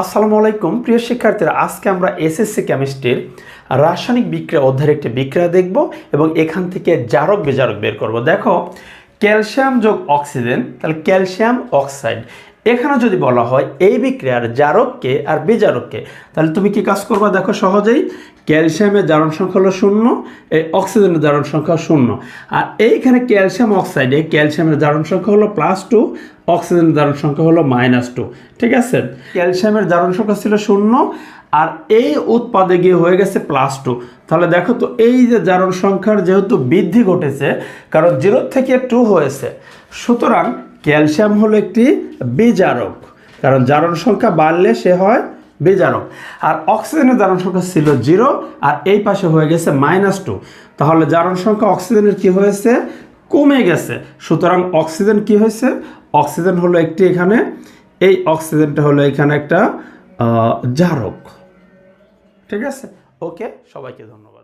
আসসালামু আলাইকুম। প্রিয় শিক্ষার্থীরা, আজকে আমরা এসএসসি কেমিস্ট্রির রাসায়নিক বিক্রিয়া অধ্যায়ের একটি বিক্রিয়া দেখব এবং এখান থেকে জারক, বেজারক বের করব। দেখো, ক্যালসিয়াম যোগ অক্সিজেন, তাহলে ক্যালসিয়াম অক্সাইড। এখানে যদি বলা হয় এই বিক্রিয়ার জারককে আর বিজারককে তাহলে তুমি কি কাজ করবা দেখো সহজেই? ক্যালসিয়ামের জারণ সংখ্যা হলো শূন্য এই অক্সিজেনের জারণ সংখ্যা শূন্য। আর এইখানে ক্যালসিয়াম অক্সাইডে ক্যালসিয়ামের জারণ সংখ্যা হলো প্লাস টু, অক্সিজেনের জারণ সংখ্যা হলো মাইনাস টু। ঠিক আছে? ক্যালসিয়ামের জারণ সংখ্যা ছিল শূন্য, আর এই উৎপাদে গিয়ে হয়ে গেছে প্লাস টু। তাহলে দেখো তো, এই যে জারণ সংখ্যার যেহেতু বৃদ্ধি ঘটেছে, কারণ জিরো থেকে টু হয়েছে, সুতরাং ক্যালসিয়াম হলো একটি বিজারক, কারণ জারণ সংখ্যা বাড়লে সে হয় বিজারক। আর অক্সিজেনের জারণ সংখ্যা ছিল জিরো, আর এই পাশে হয়ে গেছে মাইনাস টু। তাহলে জারণ সংখ্যা অক্সিজেনের কি হয়েছে? কমে গেছে। সুতরাং অক্সিজেন কি হয়েছে? অক্সিজেন হলো একটি এখানে, এই অক্সিজেনটা হলো এখানে একটা জারক। ঠিক আছে? ওকে, সবাইকে ধন্যবাদ।